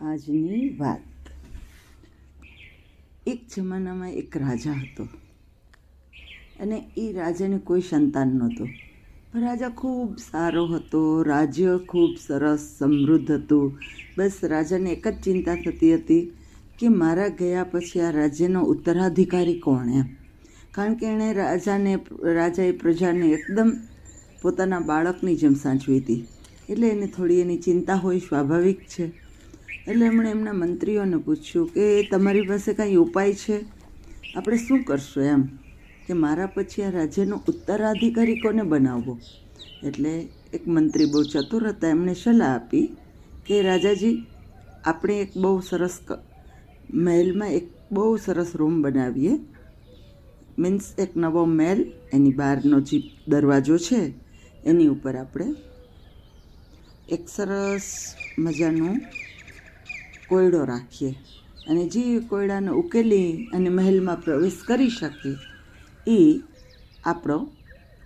આજની વાત. એક જમાનામાં એક રાજા હતો. અને એ રાજાને કોઈ સંતાન નહોતું. રાજા ખૂબ સારો હતો, રાજ્ય ખૂબ સરસ, સમૃદ્ધ હતું. બસ રાજાને એક જ ચિંતા થતી હતી કે મારા ગયા પછી આ રાજ્યનો ઉત્તરાધિકારી કોણ એમ. કારણ કે એણે રાજાને, રાજાએ પ્રજાને એકદમ પોતાના બાળકની જેમ સાચવી હતી. એટલે એને થોડી એની ચિંતા હોય, સ્વાભાવિક છે. એટલે એમણે એમના મંત્રીઓને પૂછ્યું કે તમારી પાસે કાંઈ ઉપાય છે? આપણે શું કરશું એમ? કે મારા પછી આ રાજ્યનો ઉત્તરાધિકારી કોને બનાવવો? એટલે એક મંત્રી બહુ ચતુર હતા. એમણે સલાહ આપી કે, રાજાજી, આપણે એક બહુ સરસ મહેલમાં એક બહુ સરસ રૂમ બનાવીએ. મીન્સ એક નવો મહેલ, એની બહારનો જે દરવાજો છે, એની ઉપર આપણે એક સરસ મજાનું કોયડો રાખીએ અને જે કોયડાને ઉકેલી અને મહેલમાં પ્રવેશ કરી શકે એ આપણો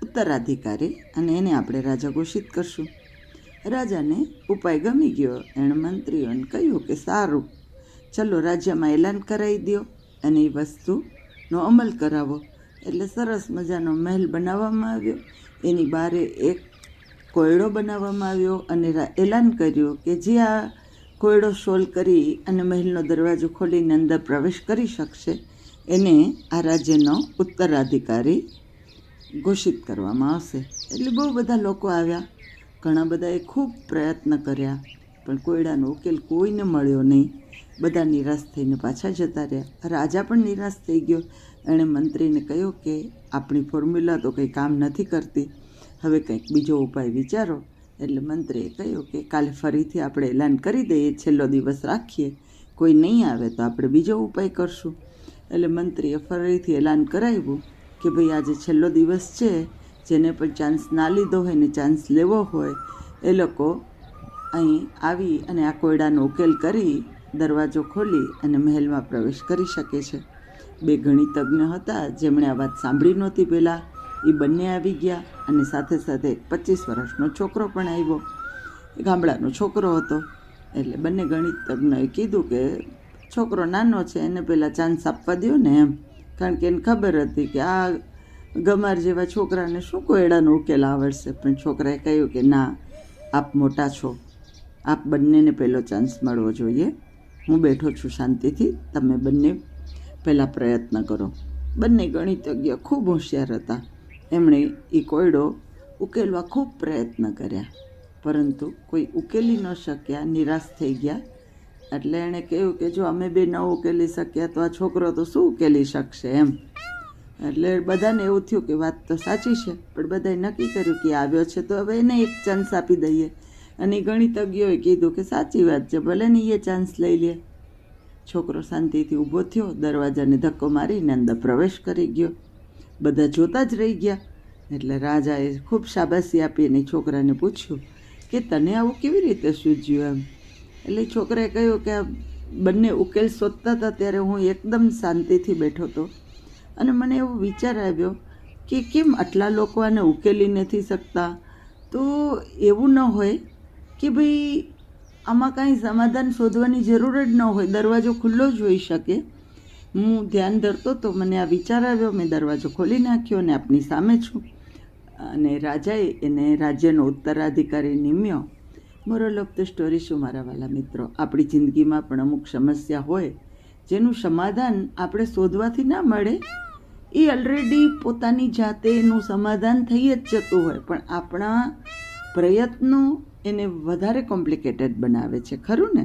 ઉત્તરાધિકારી અને એને આપણે રાજા ઘોષિત કરશું. રાજાને ઉપાય ગમી ગયો. એણે મંત્રીઓને કહ્યું કે સારું, ચલો રાજ્યમાં એલાન કરાવી દો અને એ વસ્તુનો અમલ કરાવો. એટલે સરસ મજાનો મહેલ બનાવવામાં આવ્યો. એની બારે એક કોયડો બનાવવામાં આવ્યો અને એલાન કર્યું કે જે આ કોયડો સોલ કરી અને મહેલનો દરવાજો ખોલીને અંદર પ્રવેશ કરી શકશે, એને આ રાજ્યનો ઉત્તરાધિકારી ઘોષિત કરવામાં આવશે. એટલે બહુ બધા લોકો આવ્યા. ઘણા બધાએ ખૂબ પ્રયત્ન કર્યા, પણ કોયડાનો ઉકેલ કોઈને મળ્યો નહીં. બધા નિરાશ થઈને પાછા જતા રહ્યા. રાજા પણ નિરાશ થઈ ગયો. એણે મંત્રીને કહ્યું કે, આપણી ફોર્મ્યુલા તો કંઈ કામ નથી કરતી. હવે કંઈક બીજો ઉપાય વિચારો. એટલે મંત્રીએ કહ્યું કે કાલે ફરીથી આપણે એલાન કરી દઈએ, છેલ્લો દિવસ રાખીએ. કોઈ નહીં આવે તો આપણે બીજો ઉપાય કરશું. એટલે મંત્રીએ ફરીથી એલાન કરાવ્યું કે ભાઈ આજે છેલ્લો દિવસ છે, જેને પણ ચાન્સ ના લીધો હોય ને ચાન્સ લેવો હોય, એ લોકો અહીં આવી અને આ કોયડાનો ઉકેલ કરી દરવાજો ખોલી અને મહેલમાં પ્રવેશ કરી શકે છે. બે ગણિતજ્ઞ હતા, જેમણે આ વાત સાંભળી નહોતી પહેલાં. એ બંને આવી ગયા અને સાથે સાથે પચીસ વર્ષનો છોકરો પણ આવ્યો. ગામડાનો છોકરો હતો. એટલે બંને ગણિતજ્ઞએ કીધું કે છોકરો નાનો છે, એને પહેલાં ચાન્સ આપવા દો ને એમ. કારણ કે એને ખબર હતી કે આ ગમાર જેવા છોકરાને શું કોયડાનો ઉકેલ આવડશે? પણ છોકરાએ કહ્યું કે ના, આપ મોટા છો. આપ બંનેને પહેલો ચાન્સ મળવો જોઈએ. હું બેઠો છું શાંતિથી. તમે બંને પહેલાં પ્રયત્ન કરો. બંને ગણિતજ્ઞ ખૂબ હોશિયાર હતા. એમણે એ કોયડો ઉકેલવા ખૂબ પ્રયત્ન કર્યા. પરંતુ કોઈ ઉકેલી ન શક્યા, નિરાશ થઈ ગયા. એટલે એણે કહ્યું કે જો અમે બે ન ઉકેલી શક્યા તો આ છોકરો તો શું ઉકેલી શકશે એમ. એટલે બધાને એવું થયું કે વાત તો સાચી છે, પણ બધાએ નક્કી કર્યું કે આવ્યો છે તો હવે એને એક ચાન્સ આપી દઈએ. અને ગણિતજ્ઞોએ કીધું કે સાચી વાત છે, ભલે ને એ ચાન્સ લઈ લે. છોકરો શાંતિથી ઊભો થયો, દરવાજાને ધક્કો મારીને અંદર પ્રવેશ કરી ગયો. બધા જોતા જ રહી ગયા. એટલે રાજાએ ખૂબ શાબાશી આપી અને છોકરાને પૂછ્યું કે તને આવું કેવી રીતે સૂજ્યું એમ? એટલે છોકરાએ કહ્યું કે બંને ઉકેલ શોધતા હતા ત્યારે હું એકદમ શાંતિથી બેઠો હતો. અને મને એવો વિચાર આવ્યો કે કેમ આટલા લોકો આને ઉકેલી નથી શકતા? તો એવું ન હોય કે ભાઈ આમાં કાંઈ સમાધાન શોધવાની જરૂર જ ન હોય. દરવાજો ખુલ્લો જ હોઈ શકે. હું ધ્યાન ધરતો તો મને આ વિચાર આવ્યો, મેં દરવાજો ખોલી નાખ્યો અને આપની સામે છું. અને રાજાએ એને રાજ્યનો ઉત્તરાધિકારી નિમ્યો. મોરલ ઓફ ધ સ્ટોરી શું મારા વાલા મિત્રો? આપણી જિંદગીમાં પણ અમુક સમસ્યા હોય, જેનું સમાધાન આપણે શોધવાથી ના મળે. એ ઓલરેડી પોતાની જાતે એનું સમાધાન થઈ જ જતું હોય, પણ આપણા પ્રયત્નો એને વધારે કોમ્પ્લિકેટેડ બનાવે છે, ખરું ને?